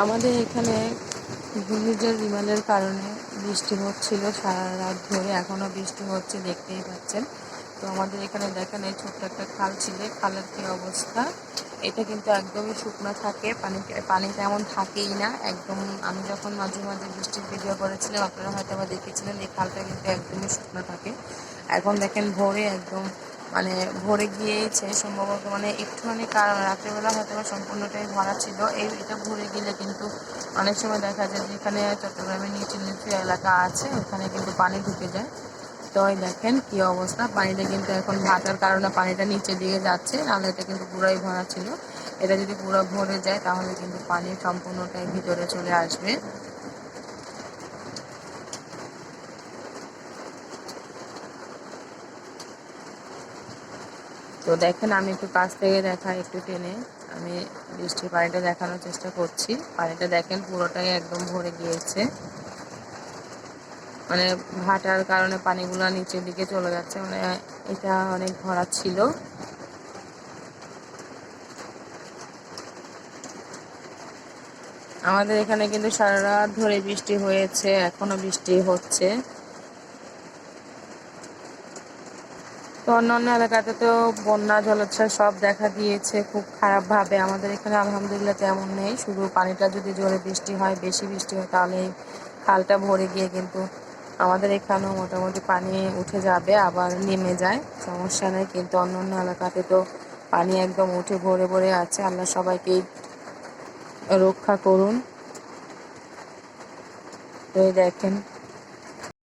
আমাদের এখানে ঘূর্ণিঝড় বিমানের কারণে বৃষ্টি হচ্ছিল সারা রাত ধরে এখনও বৃষ্টি হচ্ছে, দেখতেই পাচ্ছেন। তো আমাদের এখানে দেখেন, এই ছোট্ট একটা খাল ছিল খালের কি অবস্থা? এটা কিন্তু একদমই শুকনো থাকে, পানি পানি তেমন থাকেই না, একদম আমি যখন মাঝে মাঝে বৃষ্টির ভিডিও করেছিলাম, আপনারা হয়তো বা দেখেছিলেন, এই খালটা কিন্তু একদমই শুকনো থাকে। এখন দেখেন ভোরে একদম মানে ভরে গিয়েছে, সম্ভবত মানে একটুখানি কারণ রাত্রেবেলা হয়তো সম্পূর্ণটাই ভরা ছিল। এই এটা ভরে গেলে কিন্তু অনেক সময় দেখা যায় যেখানে চট্টগ্রামের নিচু নিচু এলাকা আছে, ওখানে কিন্তু পানি ঢুকে যায়। তো দেখেন কি অবস্থা, পানিটা কিন্তু এখন ভাটার কারণে পানিটা নিচে দিকে যাচ্ছে, নাহলে এটা কিন্তু পুরাই ভরা ছিল। এটা যদি পুরো ভরে যায়, তাহলে কিন্তু পানি সম্পূর্ণটাই ভিতরে চলে আসবে। তো দেখেন, আমি একটু কাছ থেকে দেখা একটু টেনে। আমি বৃষ্টির পানিটা দেখানোর চেষ্টা করছি। পানিটা দেখেন, পুরোটাই একদম ভরে গিয়েছে। মানে ভাটার কারণে পানিগুলো নিচের দিকে চলে যাচ্ছে। মানে এটা অনেক ভরা ছিল। আমাদের এখানে কিন্তু সারা রাত ধরে বৃষ্টি হয়েছে, এখনও বৃষ্টি হচ্ছে। তো অন্যান্য এলাকাতে তো বন্যা, জলোচ্ছ্বাস সব দেখা দিয়েছে খুব খারাপভাবে। আমাদের এখানে আলহামদুলিল্লাহ তেমন নেই। শুধু পানিটা যদি জোরে বৃষ্টি হয়, বেশি বৃষ্টি হয়, তাহলে খালটা ভরে গিয়ে কিন্তু আমাদের এখানেও মোটামুটি পানি উঠে যাবে, আবার নেমে যায়। সমস্যা নেই, কিন্তু অন্য অন্য এলাকাতে তো পানি একদম উঠে ভরে ভরে আছে। আল্লাহ সবাইকেই রক্ষা করুন। তো দেখেন